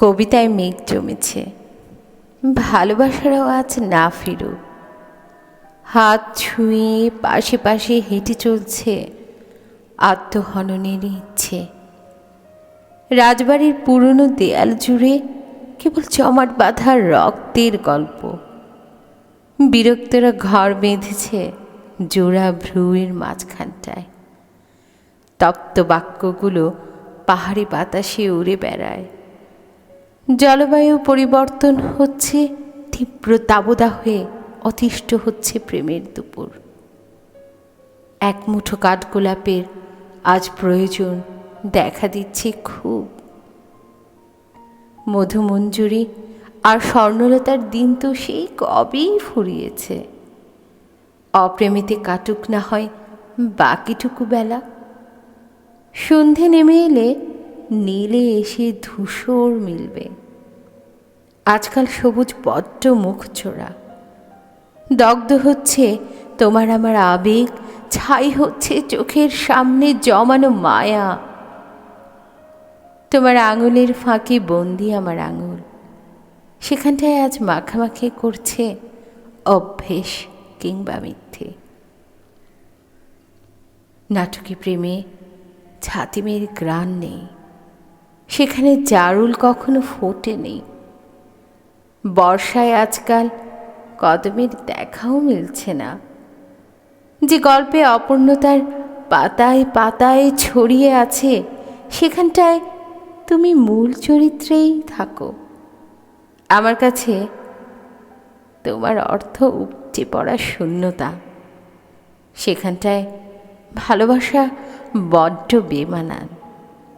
কবিতায় মেঘ জমেছে। ভালোবাসারও আজ না ফিরুক। হাত ছুঁয়ে পাশে পাশে হেঁটে চলছে আত্মহননের ইচ্ছে। রাজবাড়ির পুরনো দেয়াল জুড়ে কেবল জমাট বাঁধা রক্তের গল্প। বিরক্তরা ঘর বেঁধেছে জোড়া ভ্রুয়ের মাঝখানটায়। তপ্ত বাক্যগুলো পাহাড়ি বাতাসে উড়ে বেড়ায়। জলবায়ু পরিবর্তন হচ্ছে, তীব্র দাবদাহে অতিষ্ঠ হচ্ছে প্রেমের দুপুর। এক মুঠো কাঠগোলাপের আজ প্রয়োজন দেখা দিচ্ছে খুব। মধুমঞ্জুরি আর স্বর্ণলতার দিন তো সেই কবেই ফুরিয়েছে। অপ্রেমিতে কাটুক না হয় বাকিটুকু বেলা। সন্ধে নেমে এলে নীলে এসে ধূসর মিলবে। আজকাল সবুজ বড্ড মুখ চোরা দগ্ধ হচ্ছে তোমার আমার আবেগ, ছাই হচ্ছে চোখের সামনে জমানো মায়া। তোমার আঙুলের ফাঁকে বন্দি আমার আঙুল। সেখানটায় আজ মাখামাখি করছে অভ্যেস কিংবা মিথ্যে। নাটকে প্রেমে ছাতিমের গ্রাণ নেই। সেখানে জারুল কখনো ফোটে নেই বর্ষায় আজকাল কদমের দেখাও মিলছে না। যে গল্পে অপূর্ণতার পাতায় পাতায় ছড়িয়ে আছে, সেখানটায় তুমি মূল চরিত্রেই থাকো। আমার কাছে তোমার অর্থ উপচে পড়া শূন্যতা। সেখানটায় ভালোবাসা বড্ড বেমানান।